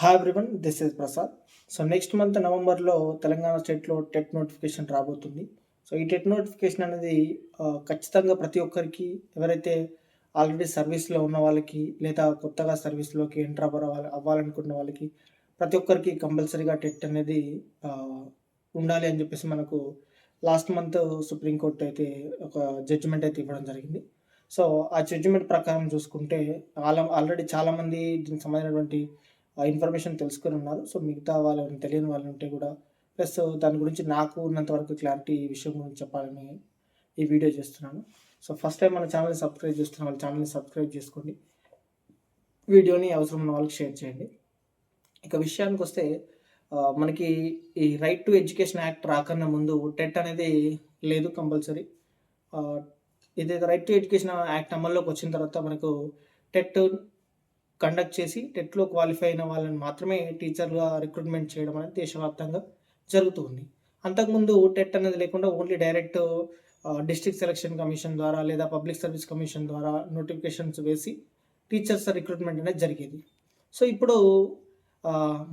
Hi everyone this is Prasad so next month నవంబర్లో తెలంగాణ స్టేట్లో TET notification రాబోతుంది. So ఈ టెట్ నోటిఫికేషన్ అనేది ఖచ్చితంగా ప్రతి ఒక్కరికి ఎవరైతే ఆల్రెడీ సర్వీస్లో ఉన్న వాళ్ళకి లేదా కొత్తగా సర్వీస్లోకి ఎంటర్ అవ్వాలి అవ్వాలనుకున్న వాళ్ళకి ప్రతి ఒక్కరికి కంపల్సరీగా టెట్ అనేది ఉండాలి అని చెప్పేసి మనకు లాస్ట్ మంత్ సుప్రీంకోర్టు అయితే ఒక జడ్జిమెంట్ అయితే ఇవ్వడం జరిగింది. సో ఆ జడ్జిమెంట్ ప్రకారం చూసుకుంటే ఆల్ ఆల్రెడీ చాలామంది దీనికి సంబంధించినటువంటి ఇన్ఫర్మేషన్ తెలుసుకొని ఉన్నారు. సో మిగతా వాళ్ళని తెలియని వాళ్ళు ఉంటే కూడా ప్లస్ దాని గురించి నాకు ఉన్నంత వరకు క్లారిటీ ఈ విషయం గురించి చెప్పాలని ఈ వీడియో చేస్తున్నాను. సో ఫస్ట్ టైం మన ఛానల్ని సబ్స్క్రైబ్ చేస్తున్న వాళ్ళ ఛానల్ని సబ్స్క్రైబ్ చేసుకోండి. వీడియోని అవసరం ఉన్న వాళ్ళకి షేర్ చేయండి. ఇక విషయానికి వస్తే మనకి ఈ రైట్ టు ఎడ్యుకేషన్ యాక్ట్ రాకన్నా ముందు టెట్ అనేది లేదు కంపల్సరీ. ఇదే రైట్ టు ఎడ్యుకేషన్ యాక్ట్ అమల్లోకి వచ్చిన తర్వాత మనకు టెట్ కండక్ట్ చేసి టెట్లో క్వాలిఫై అయిన వాళ్ళని మాత్రమే టీచర్గా రిక్రూట్మెంట్ చేయడం అనేది దేశవ్యాప్తంగా జరుగుతుంది అంతకుముందు టెట్ అనేది లేకుండా only direct district selection commission ద్వారా లేదా పబ్లిక్ సర్వీస్ కమిషన్ ద్వారా నోటిఫికేషన్స్ వేసి టీచర్స్ రిక్రూట్మెంట్ అనేది జరిగేది. సో ఇప్పుడు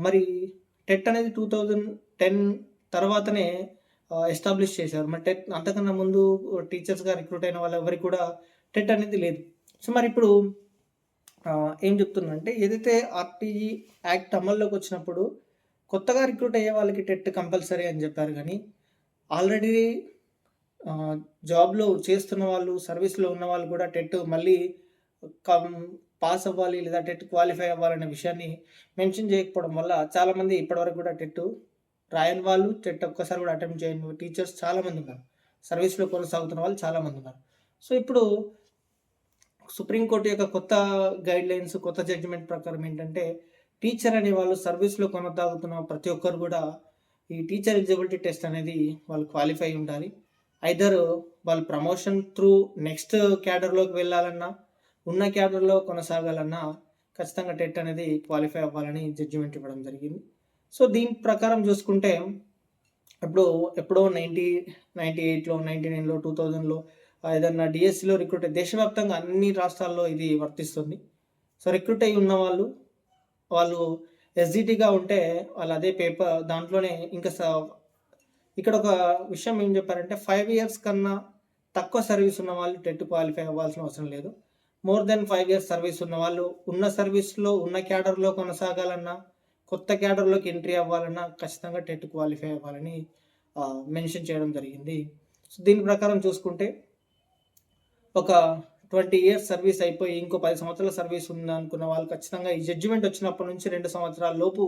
మరి టెట్ అనేది టూ థౌజండ్ టెన్ తర్వాతనే ఎస్టాబ్లిష్ చేశారు. మరి టెట్ అంతకన్నా ముందు టీచర్స్గా రిక్రూట్ అయిన వాళ్ళు ఎవరికి కూడా టెట్ అనేది లేదు. సో మరి ఇప్పుడు ఏం చెప్తుందంటే ఏదైతే ఆర్టీఈ యాక్ట్ అమల్లోకి వచ్చినప్పుడు కొత్తగా రిక్రూట్ అయ్యే వాళ్ళకి టెట్ కంపల్సరీ అని చెప్పారు కానీ ఆల్రెడీ జాబ్లో చేస్తున్న వాళ్ళు సర్వీస్లో ఉన్న వాళ్ళు కూడా టెట్ మళ్ళీ కం పాస్ అవ్వాలి లేదా టెట్ క్వాలిఫై అవ్వాలనే విషయాన్ని మెన్షన్ చేయకపోవడం వల్ల చాలామంది ఇప్పటివరకు కూడా టెట్ రాయని వాళ్ళు టెట్ ఒక్కసారి కూడా అటెంప్ట్ చేయని టీచర్స్ చాలామంది ఉన్నారు. సర్వీస్లో కొనసాగుతున్న వాళ్ళు చాలామంది ఉన్నారు. సో ఇప్పుడు సుప్రీంకోర్టు యొక్క కొత్త గైడ్ లైన్స్ కొత్త జడ్జిమెంట్ ప్రకారం ఏంటంటే టీచర్ అనే వాళ్ళు సర్వీస్లో కొనసాగుతున్న ప్రతి ఒక్కరు కూడా ఈ టీచర్ ఎలిజిబిలిటీ టెస్ట్ అనేది వాళ్ళు క్వాలిఫై ఉండాలి. ఐదర్ వాళ్ళు ప్రమోషన్ త్రూ నెక్స్ట్ క్యాడర్లోకి వెళ్ళాలన్నా ఉన్న క్యాడర్లో కొనసాగాలన్నా ఖచ్చితంగా టెట్ అనేది క్వాలిఫై అవ్వాలని జడ్జిమెంట్ ఇవ్వడం జరిగింది. సో దీని ప్రకారం చూసుకుంటే ఇప్పుడు ఎప్పుడో నైంటీ నైంటీ ఎయిట్లో నైంటీ నైన్లో టూ థౌజండ్లో ఏదన్నా డిఎస్సిలో రిక్రూట్ దేశవ్యాప్తంగా అన్ని రాష్ట్రాల్లో ఇది వర్తిస్తుంది. సో రిక్రూట్ అయి ఉన్న వాళ్ళు వాళ్ళు ఎస్జిటిగా ఉంటే వాళ్ళు అదే పేపర్ దాంట్లోనే ఇంకా స- ఇక్కడ ఒక విషయం ఏం చెప్పారంటే ఫైవ్ ఇయర్స్ కన్నా తక్కువ సర్వీస్ ఉన్న వాళ్ళు టెట్ క్వాలిఫై అవ్వాల్సిన అవసరం లేదు. More than five years service ఉన్న వాళ్ళు ఉన్న సర్వీస్లో ఉన్న క్యాడర్లో కొనసాగాలన్నా కొత్త క్యాడర్లోకి ఎంట్రీ అవ్వాలన్నా ఖచ్చితంగా టెట్ క్వాలిఫై అవ్వాలని మెన్షన్ చేయడం జరిగింది. సో దీని ప్రకారం చూసుకుంటే ఒక ట్వంటీ ఇయర్స్ సర్వీస్ అయిపోయి ఇంకో పది సంవత్సరాల సర్వీస్ ఉంది అనుకున్న వాళ్ళు ఖచ్చితంగా ఈ జడ్జిమెంట్ వచ్చినప్పటి నుంచి రెండు సంవత్సరాల లోపు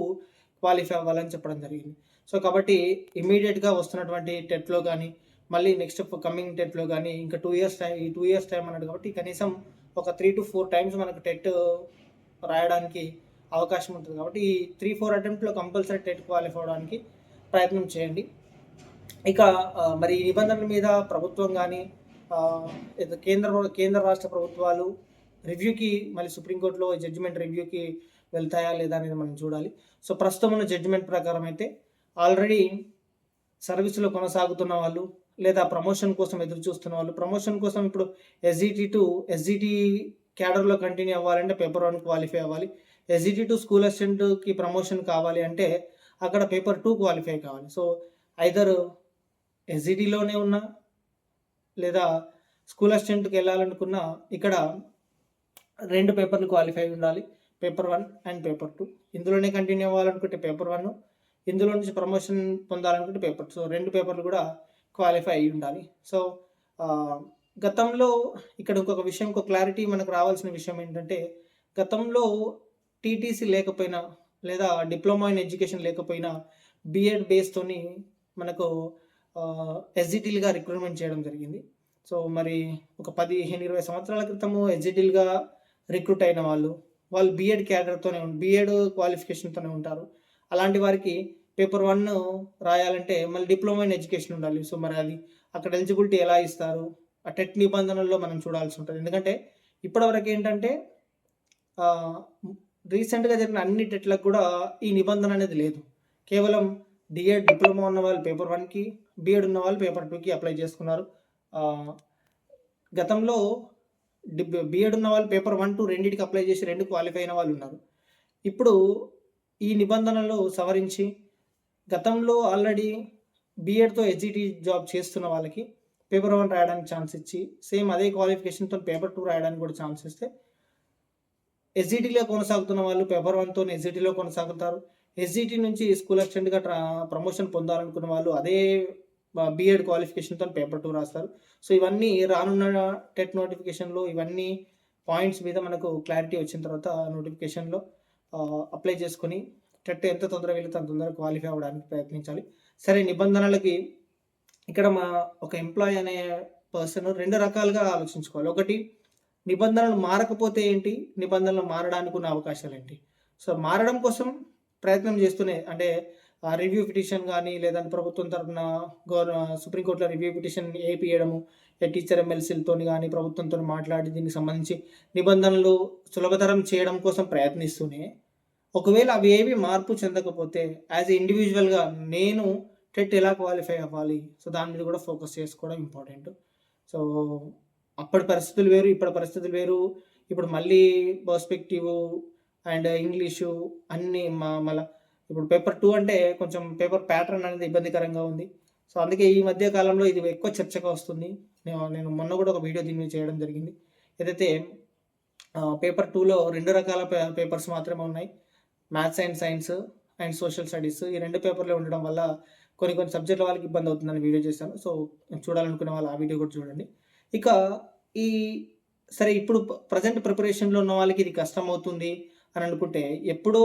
క్వాలిఫై అవ్వాలని చెప్పడం జరిగింది. సో కాబట్టి ఇమీడియట్గా వస్తున్నటువంటి టెట్లో కానీ మళ్ళీ నెక్స్ట్ కమింగ్ టెట్లో కానీ ఇంకా టూ ఇయర్స్ టైం ఈ టూ ఇయర్స్ టైం అన్నాడు కాబట్టి కనీసం ఒక త్రీ టు ఫోర్ టైమ్స్ మనకు టెట్ రాయడానికి అవకాశం ఉంటుంది. కాబట్టి ఈ త్రీ ఫోర్ అటెంప్ట్లో కంపల్సరీ టెట్ క్వాలిఫై అవడానికి ప్రయత్నం చేయండి. ఇక మరి ఈ నిబంధనల మీద ప్రభుత్వం కానీ కేంద్ర కేంద్ర రాష్ట్ర ప్రభుత్వాలు రివ్యూకి మళ్ళీ సుప్రీంకోర్టులో జడ్జిమెంట్ రివ్యూకి వెళ్తాయా లేదా అనేది మనం చూడాలి. సో ప్రస్తుతం ఉన్న జడ్జిమెంట్ ప్రకారం అయితే ఆల్రెడీ సర్వీసులో కొనసాగుతున్న వాళ్ళు లేదా ప్రమోషన్ కోసం ఎదురు చూస్తున్న వాళ్ళు ప్రమోషన్ కోసం ఇప్పుడు ఎస్జిటి టు ఎస్జిటి క్యాడర్లో కంటిన్యూ అవ్వాలంటే పేపర్ వన్ క్వాలిఫై అవ్వాలి. ఎస్జిటి టు స్కూల్ అసిస్టెంట్కి ప్రమోషన్ కావాలి అంటే అక్కడ పేపర్ టూ క్వాలిఫై కావాలి. సో ఐదర్ ఎస్జిటిలోనే ఉన్నా లేదా స్కూల్ అసిస్టెంట్కి వెళ్ళాలనుకున్నా ఇక్కడ రెండు పేపర్లు క్వాలిఫై ఉండాలి. Paper one and paper two. ఇందులోనే కంటిన్యూ అవ్వాలనుకుంటే పేపర్ వన్ ఇందులో నుంచి ప్రమోషన్ పొందాలనుకుంటే పేపర్ సో రెండు పేపర్లు కూడా క్వాలిఫై అయి ఉండాలి. సో గతంలో ఇక్కడ ఇంకొక విషయం ఒక క్లారిటీ మనకు రావాల్సిన విషయం ఏంటంటే గతంలో టీటీసీ లేకపోయినా లేదా డిప్లొమా ఇన్ ఎడ్యుకేషన్ లేకపోయినా బిఎడ్ బేస్తోని మనకు ఎస్జిటిల్గా రిక్రూట్మెంట్ చేయడం జరిగింది. సో మరి ఒక పదిహేను ఇరవై సంవత్సరాల క్రితము ఎస్జిటిల్గా రిక్రూట్ అయిన వాళ్ళు వాళ్ళు బీఎడ్ క్యాడర్తోనే బీఎడ్ క్వాలిఫికేషన్తోనే ఉంటారు. అలాంటి వారికి పేపర్ వన్ రాయాలంటే మళ్ళీ డిప్లొమా ఇన్ ఎడ్యుకేషన్ ఉండాలి. సో మరి అది అక్కడ ఎలిజిబిలిటీ ఎలా ఇస్తారు? ఆ టెట్ నిబంధనల్లో మనం చూడాల్సి ఉంటుంది. ఎందుకంటే ఇప్పటివరకు ఏంటంటే రీసెంట్గా జరిగిన అన్ని టెట్లకు కూడా ఈ నిబంధన అనేది లేదు. కేవలం డిఎడ్ డిప్లొమా ఉన్న వాళ్ళు పేపర్ వన్కి బిఎడ్ ఉన్న వాళ్ళు పేపర్ టూకి అప్లై చేసుకున్నారు. గతంలో బిఎడ్ ఉన్న వాళ్ళు పేపర్ వన్ టూ రెండింటికి అప్లై చేసి రెండు క్వాలిఫై అయిన వాళ్ళు ఉన్నారు. ఇప్పుడు ఈ నిబంధనలు సవరించి గతంలో ఆల్రెడీ బీఎడ్తో హెచ్జిటి జాబ్ చేస్తున్న వాళ్ళకి పేపర్ వన్ రాయడానికి ఛాన్స్ ఇచ్చి సేమ్ అదే క్వాలిఫికేషన్తో పేపర్ టూ రాయడానికి కూడా ఛాన్స్ ఇస్తే ఎస్జిటీలో కొనసాగుతున్న వాళ్ళు పేపర్ వన్తో ఎస్జిటీలో కొనసాగుతారు. ఎస్జిటి నుంచి స్కూల్ అసిస్టెంట్గా ట్రా ప్రమోషన్ పొందాలనుకున్న వాళ్ళు అదే బీఎడ్ క్వాలిఫికేషన్తో పేపర్ టూ రాస్తారు. సో ఇవన్నీ రానున్న టెట్ నోటిఫికేషన్లో ఇవన్నీ పాయింట్స్ మీద మనకు క్లారిటీ వచ్చిన తర్వాత నోటిఫికేషన్లో అప్లై చేసుకొని టెట్ ఎంత తొందరగా వెళ్తే అంత తొందరగా క్వాలిఫై అవ్వడానికి ప్రయత్నించాలి. సరే నిబంధనలకి ఇక్కడ మా ఒక ఎంప్లాయ్ అనే పర్సన్ రెండు రకాలుగా ఆలోచించుకోవాలి. ఒకటి నిబంధనలు మారకపోతే ఏంటి? నిబంధనలు మారడానికి ఉన్న అవకాశాలు ఏంటి? సో మారడం కోసం ప్రయత్నం చేస్తూనే అంటే రివ్యూ పిటిషన్ కానీ లేదంటే ప్రభుత్వం తరఫున గవర్న సుప్రీంకోర్టులో రివ్యూ పిటిషన్ ఏపీయడము టీచర్ ఎమ్మెల్సీలతో కానీ ప్రభుత్వంతో మాట్లాడి దీనికి సంబంధించి నిబంధనలు సులభతరం చేయడం కోసం ప్రయత్నిస్తూనే ఒకవేళ అవి ఏవి మార్పు చెందకపోతే యాజ్ ఎ ఇండివిజువల్గా నేను టెట్ ఎలా క్వాలిఫై అవ్వాలి? సో దాని మీద కూడా ఫోకస్ చేసుకోవడం ఇంపార్టెంట్. సో అప్పటి పరిస్థితులు వేరు ఇప్పటి పరిస్థితులు వేరు ఇప్పుడు మళ్ళీ పర్స్పెక్టివ్ అండ్ ఇంగ్లీషు అన్నీ మా మళ్ళీ ఇప్పుడు పేపర్ టూ అంటే కొంచెం పేపర్ ప్యాటర్న్ అనేది ఇబ్బందికరంగా ఉంది. సో అందుకే ఈ మధ్య కాలంలో ఇది ఎక్కువ చర్చగా వస్తుంది. నేను నేను మొన్న కూడా ఒక వీడియో దీని మీద చేయడం జరిగింది. ఏదైతే పేపర్ టూలో రెండు రకాల పేపర్స్ మాత్రమే ఉన్నాయి. Maths and science and social studies. ఈ రెండు పేపర్లు ఉండడం వల్ల కొన్ని కొన్ని సబ్జెక్టుల వాళ్ళకి ఇబ్బంది అవుతుందని వీడియో చేశాను. సో చూడాలనుకునే వాళ్ళు ఆ వీడియో కూడా చూడండి. ఇక ఈ సరే ఇప్పుడు ప్రజెంట్ ప్రిపరేషన్లో ఉన్న వాళ్ళకి ఇది కష్టం అవుతుంది అని అనుకుంటే ఎప్పుడో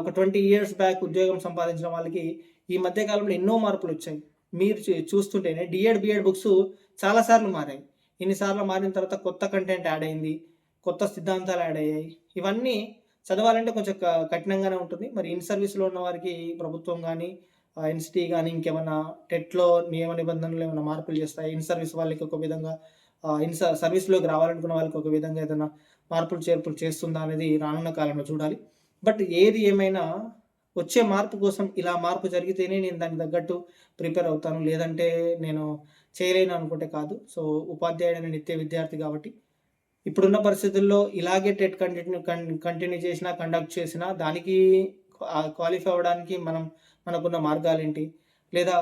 ఒక ట్వంటీ ఇయర్స్ బ్యాక్ ఉద్యోగం సంపాదించిన వాళ్ళకి ఈ మధ్య కాలంలో ఎన్నో మార్పులు వచ్చాయి. మీరు చూస్తుంటేనే డిఎడ్ బిఎడ్ బుక్స్ చాలాసార్లు మారాయి. ఇన్నిసార్లు మారిన తర్వాత కొత్త కంటెంట్ యాడ్ అయింది కొత్త సిద్ధాంతాలు యాడ్ అయ్యాయి. ఇవన్నీ చదవాలంటే కొంచెం కఠినంగానే ఉంటుంది. మరి ఇన్ సర్వీస్లో ఉన్న వారికి ప్రభుత్వం కానీ ఎన్సిటీ కానీ ఇంకేమైనా టెట్లో నియమ నిబంధనలు ఏమైనా మార్పులు చేస్తాయి? ఇన్ సర్వీస్ వాళ్ళకి ఒక విధంగా ఇన్ సర్వీస్లోకి రావాలనుకున్న వాళ్ళకి ఒక విధంగా ఏదైనా మార్పులు చేర్పులు చేస్తుందా అనేది రానున్న కాలంలో చూడాలి. బట్ ఏది ఏమైనా వచ్చే మార్పు కోసం ఇలా మార్పు జరిగితేనే నేను దానికి తగ్గట్టు ప్రిపేర్ అవుతాను. లేదంటే నేను చేయలేను అనుకుంటే కాదు. సో ఉపాధ్యాయుడైన నిత్య విద్యార్థి కాబట్టి ఇప్పుడున్న పరిస్థితుల్లో ఇలాగే టెట్ కంటిన్యూ కంటిన్యూ చేసినా కండక్ట్ చేసినా దానికి క్వాలిఫై అవ్వడానికి మనం మనకున్న మార్గాలు ఏంటి లేదా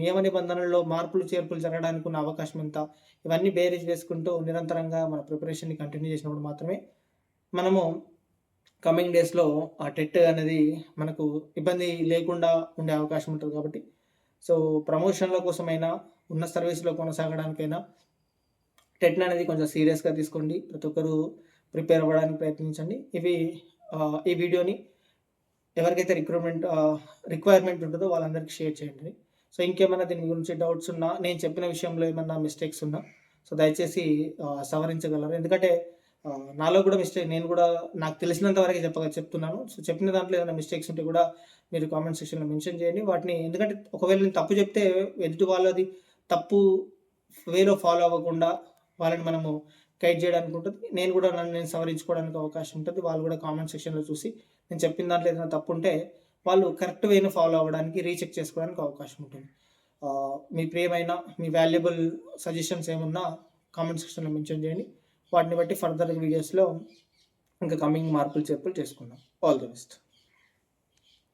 నియమ నిబంధనల్లో మార్పులు చేర్పులు జరగడానికి ఉన్న అవకాశం ఎంత ఇవన్నీ బేరీజ్ వేసుకుంటూ నిరంతరంగా మన ప్రిపరేషన్ని కంటిన్యూ చేసినప్పుడు మాత్రమే మనము కమింగ్ డేస్లో ఆ టెట్ అనేది మనకు ఇబ్బంది లేకుండా ఉండే అవకాశం ఉంటుంది కాబట్టి. సో ప్రమోషన్ల కోసమైనా ఉన్న సర్వీస్లో కొనసాగడానికైనా టెట్ అనేది కొంచెం సీరియస్గా తీసుకోండి. ప్రతి ఒక్కరు ప్రిపేర్ అవ్వడానికి ప్రయత్నించండి. ఇవి ఈ వీడియోని ఎవరికైతే రిక్రూట్మెంట్ రిక్వైర్మెంట్ ఉంటుందో వాళ్ళందరికీ షేర్ చేయండి. సో ఇంకేమైనా దీని గురించి డౌట్స్ ఉన్నా నేను చెప్పిన విషయంలో ఏమైనా మిస్టేక్స్ ఉన్నా సో దయచేసి సవరించగలరు. ఎందుకంటే నాలో కూడా మిస్టేక్ నేను కూడా నాకు తెలిసినంత వరకు చెప్ప చెప్తున్నాను. సో చెప్పిన దాంట్లో ఏదైనా మిస్టేక్స్ ఉంటే కూడా మీరు కామెంట్ సెక్షన్లో మెన్షన్ చేయండి. వాటిని ఎందుకంటే ఒకవేళ నేను తప్పు చెప్తే ఎదుటి వాళ్ళది తప్పు వేలో ఫాలో అవ్వకుండా వాళ్ళని మనము గైడ్ చేయడానికి ఉంటుంది. నేను కూడా నన్ను నేను సవరించుకోవడానికి అవకాశం ఉంటుంది. వాళ్ళు కూడా కామెంట్ సెక్షన్లో చూసి నేను చెప్పిన దాంట్లో ఏదైనా తప్పు ఉంటే వాళ్ళు కరెక్ట్ వేను ఫాలో అవ్వడానికి రీచెక్ చేసుకోవడానికి అవకాశం ఉంటుంది. మీ ప్రియమైన మీ వాల్యుబుల్ సజెషన్స్ ఏమున్నా కామెంట్ సెక్షన్లో మెన్షన్ చేయండి. వాటిని బట్టి ఫర్దర్ వీడియోస్లో ఇంకా కమింగ్ మార్పులు చేర్పులు చేసుకుందాం. All the best.